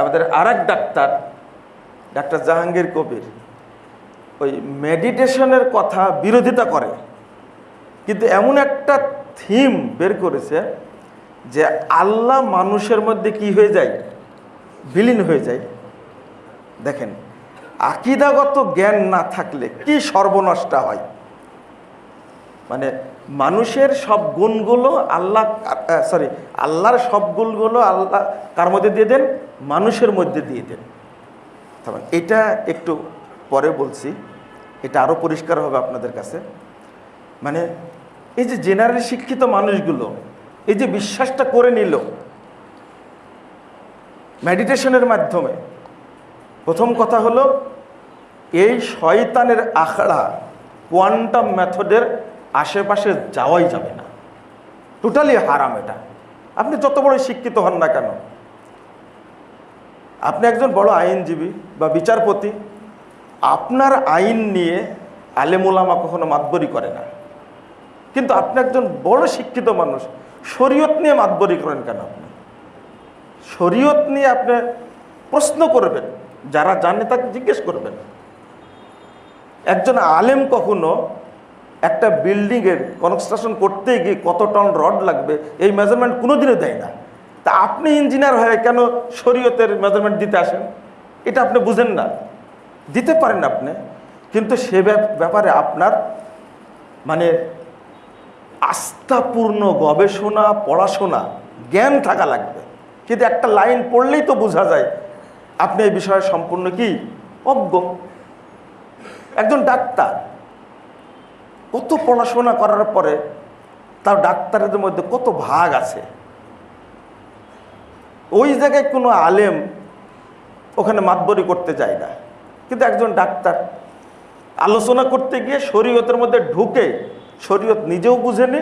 আমাদের আর doctor doctor Jahangir Kabir, ওই মেডিটেশনের কথা বিরোধিতা করে। কিন্তু এমন একটা থিম বের করেছে যে আল্লাহ মানুষের মধ্যে কি হয়ে যায়? বিলীন হয়ে যায়। দেখেন, আকিদাগত জ্ঞান না থাকলে কি সর্বনষ্ট হয়? মানে মানুষের সব গুণগুলো আল্লাহ সরি আল্লাহর সব গুণগুলো আল্লাহ কার মধ্যে দিয়ে দেন? মানুষের মধ্যে দিয়ে দেন। এটা একটু পরে বলছি। এটা আরও পরিষ্কার হবে আপনাদের কাছে। মানে এই যে জেনারেল শিক্ষিত মানুষগুলো, এই যে বিশ্বাসটা করে নিল মেডিটেশনের মাধ্যমে, প্রথম কথা হলো, এই শয়তানের আখড়া কোয়ান্টাম মেথডের আশেপাশে যাওয়াই যাবে না। টোটালি হারাম এটা। আপনি যত বড় শিক্ষিত হন না কেন, আপনি একজন বড় আইনজীবী বা বিচারপতি, আপনার আইন নিয়ে আলেমুলামা কখনো মাতবরি করে না। কিন্তু আপনি একজন বড় শিক্ষিত মানুষ, শরীয়ত নিয়ে মাতবরি করেন কেন আপনি? শরীয়ত নিয়ে আপনি প্রশ্ন করবেন, যারা জানে তাকে জিজ্ঞেস করবেন। একজন আলেম কখনো একটা বিল্ডিংয়ের কনস্ট্রাকশন করতে গিয়ে কত টন রড লাগবে, এই মেজারমেন্ট কোনোদিনও দেয় না। তা আপনি ইঞ্জিনিয়ার হয়ে কেন শরীয়তের মেজারমেন্ট দিতে আসেন? এটা আপনি বুঝেন না। দিতে পারেন আপনি, কিন্তু সে ব্যাপ- ব্যাপারে আপনার মানে আস্থাপূর্ণ গবেষণা, পড়াশোনা, জ্ঞান থাকা লাগবে। কিন্তু একটা লাইন পড়লেই তো বোঝা যায়, আপনি এই বিষয়ে সম্পূর্ণ কি অজ্ঞ। একজন ডাক্তার কত পড়াশোনা করার পরে তার ডাক্তারের মধ্যে কত ভাগ আছে? ওই জায়গায় কোনো আলেম ওখানে মাতবরি করতে যায় না। কিন্তু একজন ডাক্তার আলোচনা করতে গিয়ে শরীয়তের মধ্যে ঢুকে শরীয়ত নিজেও বুঝে বুঝেনি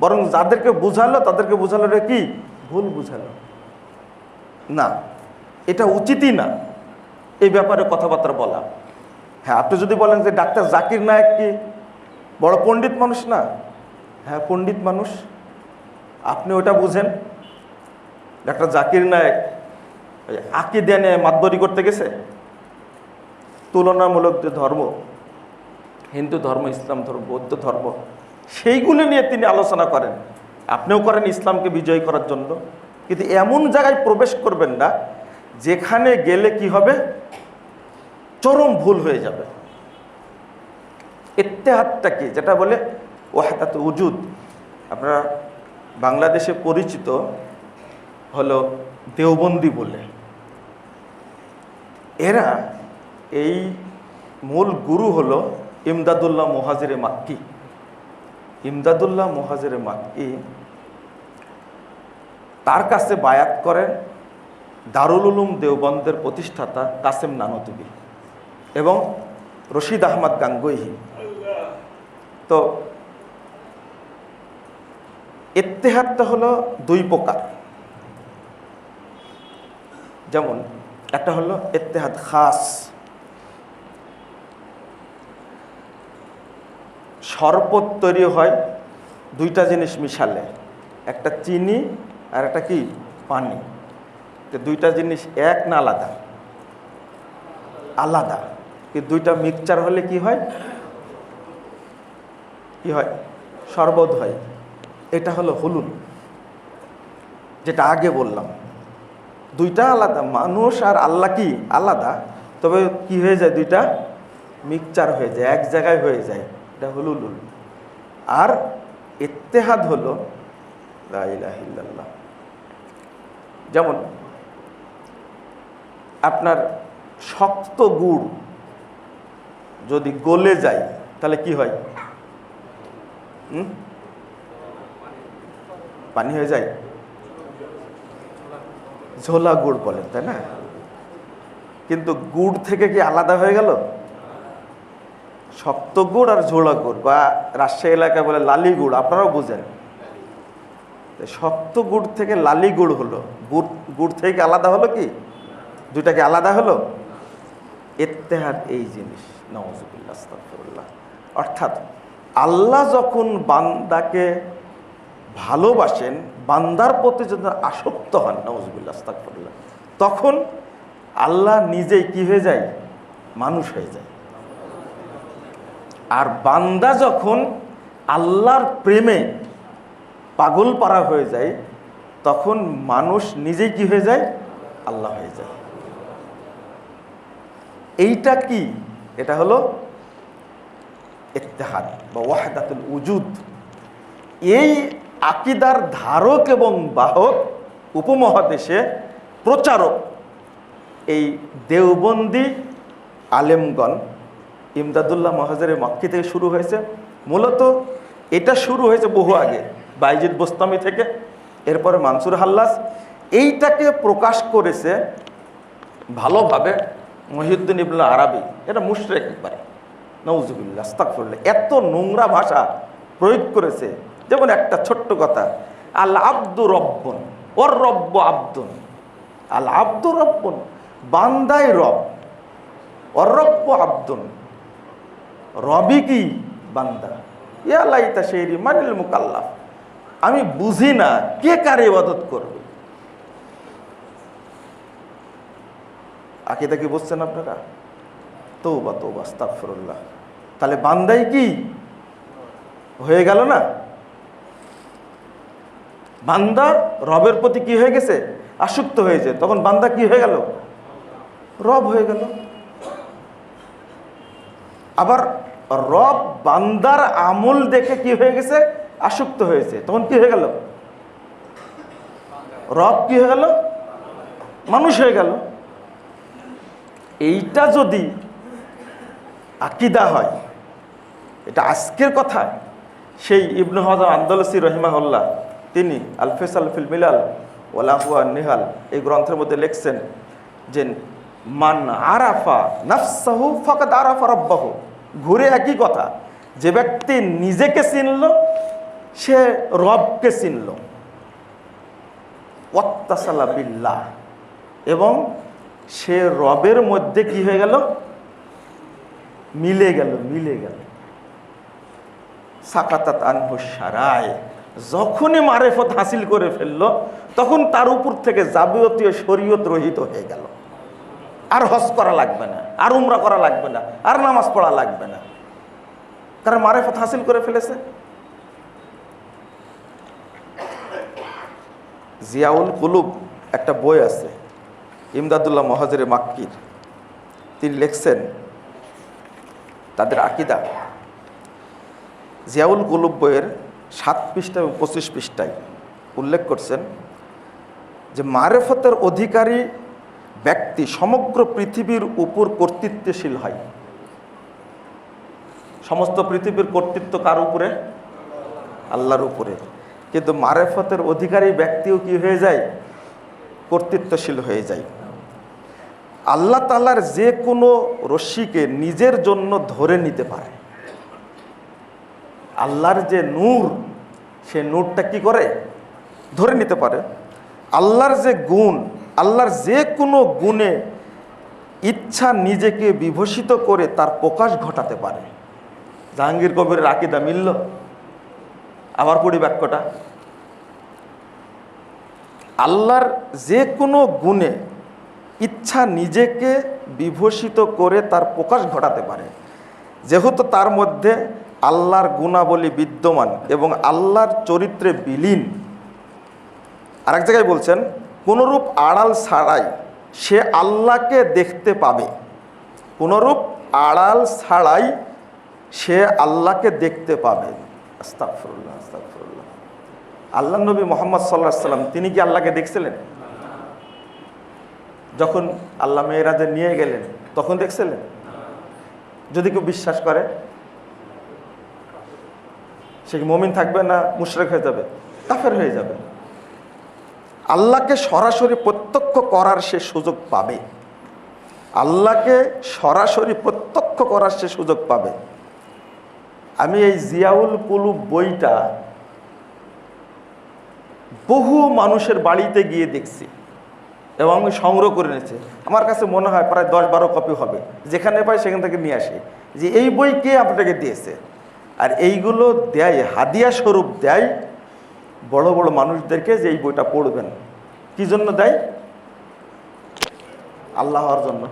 বরং যাদেরকে বুঝালো তাদেরকে বুঝালো রে কি? ভুল বুঝালো। না, এটা উচিতই না এই ব্যাপারে কথাবার্তা বলা। হ্যাঁ আপনি যদি বলেন যে ডাক্তার জাকির নায়ক কি? বড় পণ্ডিত মানুষ না। হ্যাঁ পণ্ডিত মানুষ। আপনি ওটা বুঝেন। ডাক্তার জাকির নায়ক ওই আকিদে নিয়ে মাতবরি করতে গেছে। তুলনামূলক যে ধর্ম, হিন্দু ধর্ম, ইসলাম ধর্ম, বৌদ্ধ ধর্ম, সেইগুলো নিয়ে তিনি আলোচনা করেন। আপনিও করেন ইসলামকে বিজয় করার জন্য। কিন্তু এমন জায়গায় প্রবেশ করবেন না, যেখানে গেলে কি হবে? চরম ভুল হয়ে যাবে। ইত্তেহাদটা কি? যেটা বলে ওয়াহাদাত উজুদ। আপনারা বাংলাদেশে পরিচিত হলো দেওবন্দি বলে। এরা এই মূল গুরু হলো ইমদাদুল্লাহ মোহাজিরে মাক্কি। ইমদাদুল্লাহ মোহাজিরে মাক্কি তার কাছে বায়াত করেন দারুল উলুম দেওবন্দের প্রতিষ্ঠাতা কাসেম নানতুবি এবং রশিদ আহমদ গাঙ্গুহি তো ইত্তেহাদটা হলো দুই প্রকার। যেমন একটা হলো ইত্তেহাদ খাস, শরবত তৈরি হয়, দুইটা জিনিস মিশালে, একটা চিনি আর একটা কি? পানি। তো দুইটা জিনিস এক না আলাদা? আলাদা। দুইটা মিক্সচার হলে কি হয়? কি হয়? শরবত হয়। এটা হলো হলুদ যেটা আগে বললাম। দুইটা আলাদা। মানুষ আর আল্লাহ কি? আলাদা। তবে কি হয়ে যায় দুইটা? মিক্সচার হয়ে যায়, এক জায়গায় হয়ে যায়। এটা হলুলুল। আর ইত্তেহাদ হলো যেমন আপনার শক্ত গুড় যদি গলে যায়, তাহলে কি হয়? পানি হয়ে যায়? ঝোলা গুড় বলেন, তাই না? কিন্তু গুড় থেকে কি আলাদা হয়ে গেল? শক্ত গুড় আর ঝোলা গুড়, বা রাজশাহী এলাকায় বলে লালি গুড়, আপনারাও বুঝেন। শক্ত গুড় থেকে লালি গুড় হলো। গুড় গুড় থেকে আলাদা হলো কি? দুইটা কি আলাদা হলো? এত্তেহাদ এই জিনিস। আস্তাগফিরুল্লাহ। অর্থাৎ আল্লাহ যখন বান্দাকে ভালোবাসেন, বান্দার প্রতি যদি আসক্ত হন নওয়াজুবিল্লাহ আস্তাগফিরুল্লাহ, তখন আল্লাহ নিজেই কি হয়ে যায়? মানুষ হয়ে যায়। আর বান্দা যখন আল্লাহর প্রেমে পাগল পারা হয়ে যায়, তখন মানুষ নিজেই কি হয়ে যায়? আল্লাহ হয়ে যায়। এইটা কি? এটা হলো ইত্তেহাদ বা ওয়াহাদাতুল উজুদ। এই আকিদার ধারক এবং বাহক, উপমহাদেশে প্রচারক এই দেওবন্দি আলেমগণ ইমদাদুল্লাহ মহাজারের মক্কি থেকে শুরু হয়েছে। মূলত এটা শুরু হয়েছে বহু আগে, বাইজিদ বোস্তামি থেকে, এরপরে মানসুর হাল্লাস। এইটাকে প্রকাশ করেছে ভালোভাবে মহিউদ্দিন ইবুল্লাহ আরবি। এটা মুশরেক একবারে। নৌজুবিল্লা আস্তাকফুল্লাহ এত নোংরা ভাষা প্রয়োগ করেছে। যেমন একটা ছোট্ট কথা, আল আব্দু রব্বন, ওর রব্ব আব্দুন। আল আব্দু রব্বন, বান্দাই রব রব্ব আব্দুন। রবি কি? বান্দা। ইয়ালাইতা সেইরি মানিল মুকাল্লাফ। আমি বুঝি না কে কার ইবাদত করবে। আকিদা কি বুঝছেন আপনারা? তৌবা তৌবা, আস্তাগফিরুল্লাহ। তাহলে বান্দাই কি? হয়ে গেল না? বান্দা রবের প্রতি কি হয়ে গেছে? আসক্ত হয়েছে তখন বান্দা কি হয়ে গেল? রব হয়ে গেল। আবার রব বান্দার আমল দেখে কি হয়ে গেছে? আসক্ত হয়েছে। তখন কি হয়ে গেল? রব কি হয়ে গেল? মানুষ হয়ে গেল। এইটা যদি আকিদা হয়। এটা আজকের কথা। সেই ইবনু হজম আন্দোলসি রহিমাহুল্লাহ, তিনি আলফেস আলফিল মিলাল ওলাহুয়া নিহাল, এই গ্রন্থের মধ্যে লিখছেন যে, মান আরাফা নাফসাহু ফকাত আরাফা রব্বাহু। ঘুরে একই কথা, যে ব্যক্তি নিজেকে চিনল, সে রবকে চিনল। ওয়াত্তাসালা বিল্লাহ। এবং সে রবের মধ্যে কি হয়ে গেল? মিলে গেল মিলে গেল। সাকাতাত সারায়। যখনই মারেফত হাসিল করে ফেলল, তখন তার উপর থেকে যাবতীয় শরীয়ত রহিত হয়ে গেল। আর হজ করা লাগবে না, আর উমরা করা লাগবে না, আর নামাজ পড়া লাগবে না। কারণ মারেফত হাসিল করে ফেলেছে। জিয়াউল কুলুব একটা বই আছে, ইমদাদুল্লাহ মহাজের মাক্কির। তিনি লিখছেন তাদের আকিদা। জিয়াউল কুলুব বইয়ের সাত পৃষ্ঠা এবং পঁচিশ পৃষ্ঠায় উল্লেখ করছেন যে, মারেফতের অধিকারী ব্যক্তি সমগ্র পৃথিবীর উপর কর্তৃত্বশীল হয়। সমস্ত পৃথিবীর কর্তৃত্ব কার উপরে? আল্লাহর উপরে। কিন্তু মারেফতের অধিকারী ব্যক্তিও কি হয়ে যায়? কর্তৃত্বশীল হয়ে যায়। আল্লাহ তালার যে কোনো রশ্মিকে নিজের জন্য ধরে নিতে পারে। আল্লাহর যে নূর, সে নূরটা কি করে? ধরে নিতে পারে। আল্লাহর যে গুণ, আল্লাহর যে কোনো গুণে ইচ্ছা নিজেকে বিভূষিত করে তার প্রকাশ ঘটাতে পারে। জাহাঙ্গীর কবিরের আকিদা মিলল? আবার পড়ি বাক্যটা আল্লাহর যে কোনো গুণে ইচ্ছা নিজেকে বিভূষিত করে তার প্রকাশ ঘটাতে পারে। যেহেতু তার মধ্যে আল্লাহর গুণাবলী বিদ্যমান এবং আল্লাহর চরিত্রে বিলীন। আরেক জায়গায় বলছেন, কোনরূপ আড়াল ছাড়াই সে আল্লাহকে দেখতে পাবে। কোনরূপ আড়াল ছাড়াই সে আল্লাহকে দেখতে পাবে। আস্তাগফিরুল্লাহ আস্তাগফিরুল্লাহ। আল্লাহ নবী মোহাম্মদ সাল্লাহ সাল্লাম তিনি কি আল্লাহকে দেখছিলেন? যখন আল্লাহ মেয়েরাজে নিয়ে গেলেন, তখন দেখছিলেন? যদি কেউ বিশ্বাস করে, সে মমিন থাকবে না মুশরেক হয়ে যাবে? কাফের হয়ে যাবে। আল্লাহকে সরাসরি প্রত্যক্ষ করার সে সুযোগ পাবে। আল্লাহকে সরাসরি প্রত্যক্ষ করার সে সুযোগ পাবে। আমি এই জিয়াউল কুলুব বইটা বহু মানুষের বাড়িতে গিয়ে দেখছি। এবং আমি সংগ্রহ করে নিয়েছি আমার কাছে মনে হয় প্রায় দশ বারো কপি হবে। যেখানে পাই সেখান থেকে নিয়ে আসি। যে এই বই কে আপনাকে দিয়েছে? আর এইগুলো দেয়, হাদিয়া স্বরূপ দেয় বড় বড় মানুষদেরকে যে এই বইটা পড়বেন। কি জন্য দেয়? আল্লাহর জন্য।